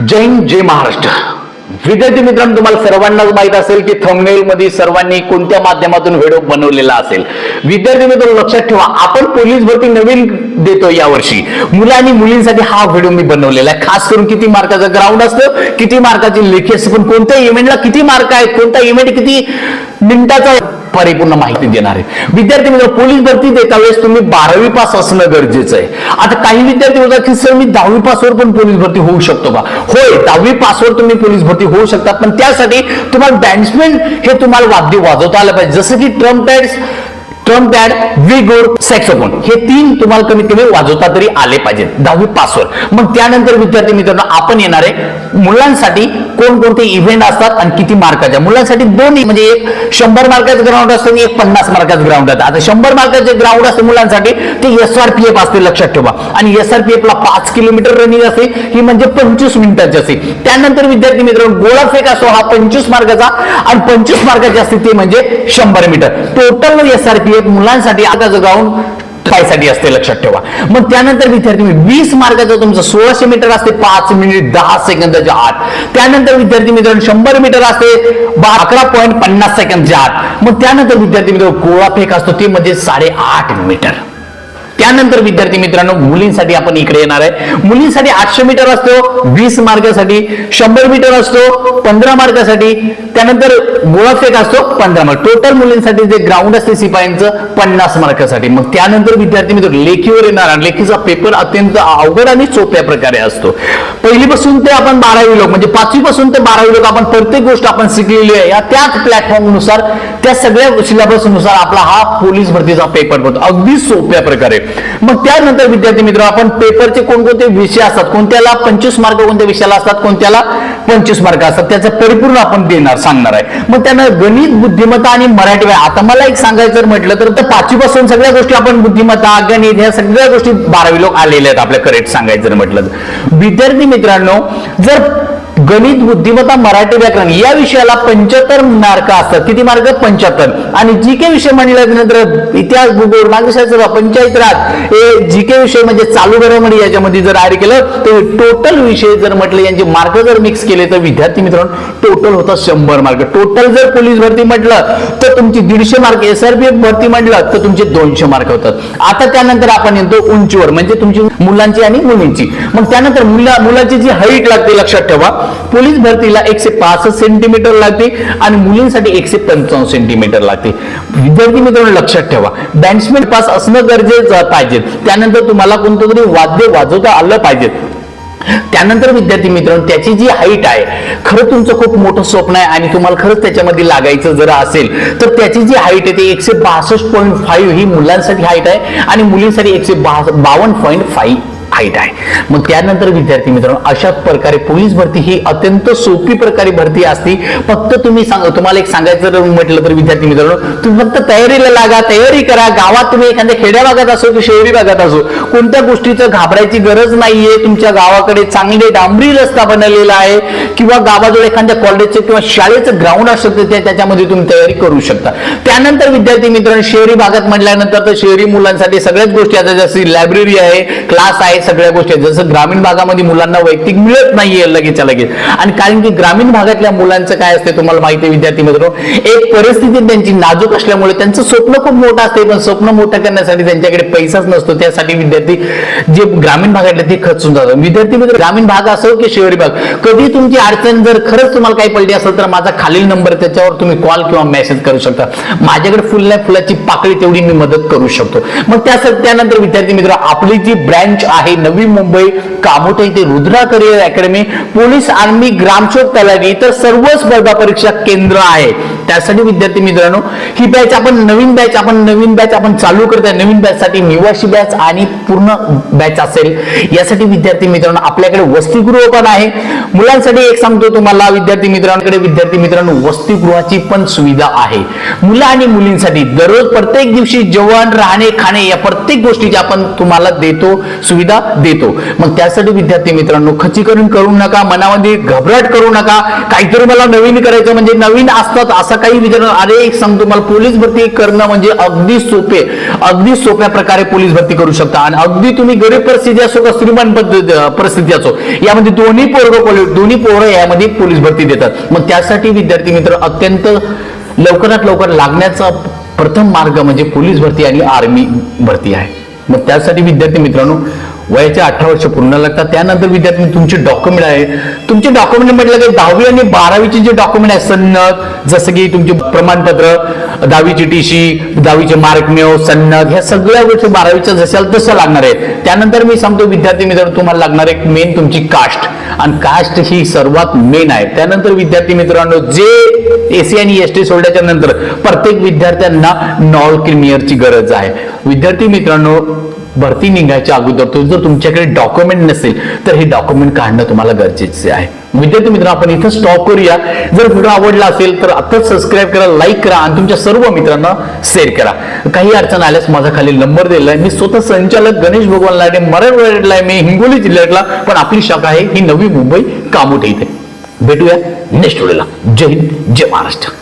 जय हिंद जय महाराष्ट्र. विद्यार्थी मित्रांनो तुम्हाला सर्वांनाच माहीत असेल की थंबनेल मध्ये सर्वांनी कोणत्या माध्यमातून व्हिडिओ बनवलेला असेल. विद्यार्थी मित्रांनो लक्षात ठेवा आपण पोलीस भरती नवीन देतो यावर्षी मुलं आणि मुलींसाठी हा व्हिडिओ मी बनवलेला आहे. खास करून किती मार्काचं ग्राउंड असतं किती मार्काची लेखी असते पण कोणत्या इव्हेंटला किती मार्क आहेत कोणता इव्हेंट किती मिनिटाचा परिपूर्ण माहिती देणार आहे. विद्यार्थी मित्र पोलीस भरती देता वेळेस तुम्ही बारावी पास असणं गरजेचं आहे. आता काही विद्यार्थी होतात की सर मी दहावी पासवर पण पोलीस भरती होऊ शकतो का? होय दहावी पासवर तुम्ही पोलीस भरती होऊ शकता पण त्यासाठी तुम्हाला बँड्समॅन हे तुम्हाला वाद्य वाजवता आलं पाहिजे. जसं की ट्रम्प पॅड्स ट्रम्प पॅड विगोड सॅक्सोफोन हे तीन तुम्हाला कमीत कमी वाजवता तरी आले पाहिजेत. दहावी पासवर मग त्यानंतर विद्यार्थी मित्रांनो आपण येणार आहे. मुलांसाठी कोणकोणते इव्हेंट असतात आणि किती मार्काच्या मुलांसाठी दोन म्हणजे एक शंभर मार्काचं ग्राउंड असतं आणि एक पन्नास मार्काचं ग्राउंड असतं. आता शंभर मार्काचे ग्राउंड असते मुलांसाठी ते एस आर पी एफ असते लक्षात ठेवा. आणि एस आर पी एफ ला पाच किलोमीटर रनिंग असते ही म्हणजे पंचवीस मिनिटाची असते. त्यानंतर विद्यार्थी मित्रांनो गोळा फेक असतो हा पंचवीस मार्काचा आणि पंचवीस मार्काची असते ते म्हणजे शंभर metre total S R P F मुलांसाठी आगाचं ग्राउंडसाठी असते लक्षात ठेवा. मग त्यानंतर विद्यार्थी मित्र वीस मार्काचं तुमचं सोळाशे मीटर असते पाच मिनिट दहा सेकंदाच्या आत. त्यानंतर विद्यार्थी मित्रांनो शंभर मीटर असते बा- अकरा पॉईंट पन्नास सेकंदच्या आत. मग त्यानंतर विद्यार्थी मित्र गोळा फेक असतो ते म्हणजे साडेआठ मीटर. त्यानंतर विद्यार्थी मित्रांनो मुलींसाठी आपण इकडे येणार आहे. मुलींसाठी आठशे मीटर असतो वीस मार्कासाठी शंभर मीटर असतो पंधरा मार्कासाठी त्यानंतर गोळाफेक असतो पंधरा मार्क टोटल मुलींसाठी जे ग्राउंड असते सिपाहींचं पन्नास मार्कासाठी मग त्यानंतर विद्यार्थी मित्र लेखीवर येणार लेखीचा पेपर अत्यंत अवघड आणि सोप्या प्रकारे असतो. पहिलीपासून ते आपण बारावी लोक म्हणजे पाचवी पासून ते बारावी लोक आपण प्रत्येक गोष्ट आपण शिकलेली आहे. या त्याच प्लॅटफॉर्मनुसार त्या सगळ्या सिलेबसनुसार आपला हा पोलीस भरतीचा पेपर बनतो. अगदी सोप्या प्रकारे. मग त्यानंतर विद्यार्थी मित्र आपण पेपरचे कोणकोणते विषय असतात कोणत्याला पंचवीस मार्क कोणत्या विषयाला असतात कोणत्याला पंचवीस मार्क असतात त्याचं परिपूर्ण आपण देणार सांगणार आहे मग त्यांना गणित बुद्धिमत्ता आणि मराठी व्याकरण. आता मला एक सांगायचं जर म्हटलं तर पाचवीपासून पाचवी पासून सगळ्या गोष्टी आपण बुद्धिमत्ता गणित ह्या सगळ्या गोष्टी बारावी लोक आलेल्या आहेत आपल्या करेक्ट सांगायचं जर म्हटलं विद्यार्थी मित्रांनो जर गणित बुद्धिमत्ता मराठी व्याकरण या विषयाला पंच्याहत्तर मार्क असतात. किती मार्क? पंच्याहत्तर. आणि जी के विषय म्हणल्यानंतर इतिहास भूगोल मार्गशास्त्र पंचायत राज हे जी के विषय म्हणजे चालू घडामोडी याच्यामध्ये जर ऍड केलं तर टोटल विषय जर म्हटलं यांचे मार्क जर मिक्स केले तर विद्यार्थी मित्रांनो टोटल होतात शंभर मार्क. टोटल जर पोलीस भरती म्हटलं तर तुमची दीडशे मार्क. एसआरपीएफ भरती म्हटलं तर तुमचे दोनशे मार्क होतात. आता त्यानंतर आपण येतो उंचीवर म्हणजे तुमची मुलांची आणि मुलींची. मग त्यानंतर मुला मुलाची जी हाईट लागते लक्षात ठेवा. पोलीस भरतीला एकशे पासष्ट सेंटीमीटर लागते आणि मुलींसाठी एकशे पंचावन्न सेंटीमीटर लागते. विद्यार्थी मित्रांनो लक्षात ठेवा. बँड्समॅन पास असणं गरजेचं पाहिजे. त्यानंतर तुम्हाला कोणतं तरी वाद्य वाजवता आलं पाहिजे. त्यानंतर विद्यार्थी मित्रांनो त्याची जी हाईट आहे खरं तुमचं खूप मोठं स्वप्न आहे आणि तुम्हाला खरंच त्याच्यामध्ये लागायचं जर असेल तर त्याची जी हाईट आहे ती एकशे बासष्ट पॉईंट फाईव्ह ही मुलांसाठी हाईट आहे आणि मुलींसाठी एकशे बावन्न पॉईंट फाईव्ह माहीत आहे. मग त्यानंतर विद्यार्थी मित्रांनो अशा प्रकारे पोलीस भरती ही अत्यंत सोपी प्रकारे भरती असती. फक्त तुम्ही सांग तुम्हाला एक सांगायचं जर म्हटलं तर विद्यार्थी मित्रांनो तुम्ही फक्त तयारीला लागा तयारी करा. गावात तुम्ही एखाद्या खेड्या भागात असो की शहरी भागात असो कोणत्या गोष्टीचं घाबरायची गरज नाहीये. तुमच्या गावाकडे चांगले डांबरी रस्ता बनवलेला आहे किंवा गावाजवळ एखाद्या कॉलेजचं किंवा शाळेचं ग्राउंड असतं ते त्याच्यामध्ये तुम्ही तयारी करू शकता. त्यानंतर विद्यार्थी मित्रांनो शहरी भागात म्हटल्यानंतर तर शहरी मुलांसाठी सगळ्याच गोष्टी आता जशी लायब्ररी आहे क्लास आहे सगळ्या गोष्टी आहेत. जसं ग्रामीण भागामध्ये मुलांना वैयक्तिक मिळत नाहीये लगेचच्या लगेच. आणि कारण की ग्रामीण भागातल्या मुलांचं काय असते तुम्हाला माहिती आहे विद्यार्थी मित्र एक परिस्थिती त्यांची नाजूक असल्यामुळे त्यांचं स्वप्न खूप मोठं असते पण स्वप्न मोठं करण्यासाठी त्यांच्याकडे पैसाच नसतो. त्यासाठी विद्यार्थी जे ग्रामीण भागातले ते खचून जातात. विद्यार्थी मित्र ग्रामीण भाग असो की शहरी भाग कधी तुमची अडचण जर खरंच तुम्हाला काही पडली असेल तर माझा खालील नंबर त्याच्यावर तुम्ही कॉल किंवा मेसेज करू शकता. माझ्याकडे फुल नाही फुलाची पाकळी तेवढी मी मदत करू शकतो. मग त्यासाठी त्यानंतर विद्यार्थी मित्र आपली जी ब्रँच आहे नवी मुंबई कामोटे येथे Rudra career academy police army ग्रामशोध तलाठी इतर सर्व स्पर्धा परीक्षा केंद्र आहे. त्यासाठी विद्यार्थी मित्रांनो ही बॅच आपण नवीन बॅच आपण नवीन बॅच आपण चालू करत आहे नवीन बॅच साठी निवासी बॅच आणि पूर्ण बॅच असेल. यासाठी विद्यार्थी मित्रांनो आपल्याकडे वसतिगृह पण आहे. मुलांसाठी एक सांगतो तुम्हाला विद्यार्थी मित्रांकडे विद्यार्थी मित्रांनो वसतिगृहाची पण सुविधा आहे. मुलं आणि मुलींसाठी दररोज प्रत्येक दिवशी जेवण राहणे खाणे या प्रत्येक गोष्टीची आपण तुम्हाला देतो सुविधा. देतो. मग त्यासाठी विद्यार्थी मित्रांनो खचीकरण करू नका मनामध्ये घबराट करू नका. काहीतरी मला नवीन करायचं म्हणजे नवीन असतात असं काही विचार अरे एक सांगतो मला पोलीस भरती करणं म्हणजे अगदी सोपे. अगदी सोप्या प्रकारे पोलीस भरती करू शकता. आणि अगदी तुम्ही गरीब परिस्थिती असो का श्रीमंत परिस्थिती असो यामध्ये दोन्ही पोरग दोन्ही पोरं यामध्ये पोलीस भरती देतात. मग त्यासाठी विद्यार्थी मित्र अत्यंत लवकरात लवकर लागण्याचा प्रथम मार्ग म्हणजे पोलीस भरती आणि आर्मी भरती आहे. मग त्यासाठी विद्यार्थी मित्रांनो वयाचे अठरा वर्ष पूर्ण लागतात त्यानंतर विद्यार्थी तुमचे डॉक्युमेंट आहे. तुमचे डॉक्युमेंट म्हटलं की दहावी आणि बारावीचे जे डॉक्युमेंट आहे सन्नद जसं की तुमचे प्रमाणपत्र दहावीची टी सी दहावीचे मार्कमेव सन्नद ह्या सगळ्या गोष्टी बारावीच्या जशाल तसं लागणार आहे त्यानंतर मी सांगतो विद्यार्थी मित्रांनो तुम्हाला लागणार एक मेन तुमची कास्ट आणि कास्ट ही सर्वात मेन आहे. त्यानंतर विद्यार्थी मित्रांनो जे एसी आणि एस टी सोडल्याच्या नंतर प्रत्येक विद्यार्थ्यांना नॉल क्रिमियरची गरज आहे. विद्यार्थी मित्रांनो भरती निघायच्या अगोदर तो जर तुमच्याकडे डॉक्युमेंट नसेल तर हे डॉक्युमेंट काढणं तुम्हाला गरजेचे आहे. विद्यार्थी मित्र आपण इथं स्टॉप करूया. जर व्हिडिओ आवडला असेल तर आताच सबस्क्राईब करा लाईक करा आणि तुमच्या सर्व मित्रांना शेअर करा. काही अडचण आल्यास माझा खाली नंबर दिलेला आहे. मी स्वतः संचालक गणेश भगवान लाडे मराठवाड्याला आहे. मी हिंगोली जिल्ह्यातला पण आपली शाखा आहे. ही नवी मुंबई कामोठे इथे. भेटूया नेक्स्ट व्हिडिओला जय हिंद जय महाराष्ट्र.